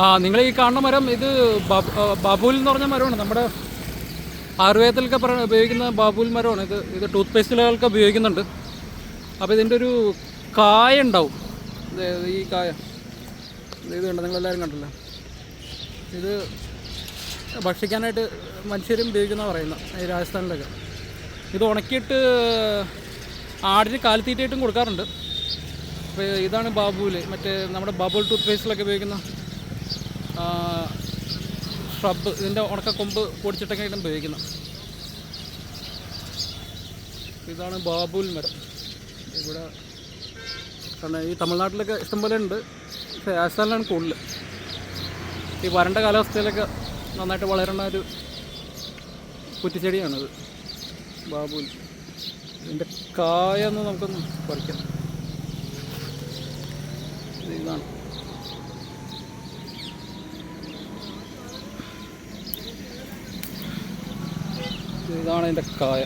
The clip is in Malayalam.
ആ നിങ്ങൾ ഈ കാണുന്ന മരം ഇത് ബാബൂൽ എന്ന് പറഞ്ഞ മരമാണ്. നമ്മുടെ ആയുർവേദത്തിലൊക്കെ പറ ഉപയോഗിക്കുന്ന ബാബൂൽ മരമാണ്. ഇത് ഇത് ടൂത്ത് പേസ്റ്റിലൊക്കെ ഉപയോഗിക്കുന്നുണ്ട്. അപ്പോൾ ഇതിന്റെ ഒരു കായ ഉണ്ടാവും. ഈ കായ. ഇത് കണ്ട? നിങ്ങളെല്ലാവരും കണ്ടല്ലോ. ഇത് ഭക്ഷിക്കാനായിട്ട് മനുഷ്യരും ഉപയോഗിക്കുന്ന പറയുന്ന ഈ രാജസ്ഥാനിലൊക്കെ. ഇത് ഉണക്കിയിട്ട് ആടിന് കാലിത്തീറ്റയായിട്ടും കൊടുക്കാറുണ്ട്. അപ്പോൾ ഇതാണ് ബാബുവിൽ മറ്റേ നമ്മുടെ ബാബുൽ ടൂത്ത് പേസ്റ്റിലൊക്കെ ഉപയോഗിക്കുന്ന ഷ്രബ് ഇതിന്റെ ഉണക്കക്കൊമ്പ് പൊടിച്ചിട്ടൊക്കെ ആയിട്ടും ഉപയോഗിക്കുന്നത്. ഇതാണ് ബാബുൽ മരം. ഇവിടെ കാരണം ഈ തമിഴ്നാട്ടിലൊക്കെ ഇഷ്ടംപോലെ ഉണ്ട്. പക്ഷേ രാജസ്ഥാനിലാണ് കൂടുതൽ ഈ വരണ്ട കാലാവസ്ഥയിലൊക്കെ നന്നായിട്ട് വളരുന്ന ഒരു കുറ്റിച്ചെടിയാണിത്. ബാബുൽ. ഇതിന്റെ കായൊന്ന് നമുക്കൊന്ന് പറിക്കാം. ഇത് ഇതാണ്. ഇതാണ് അതിന്റെ കായ.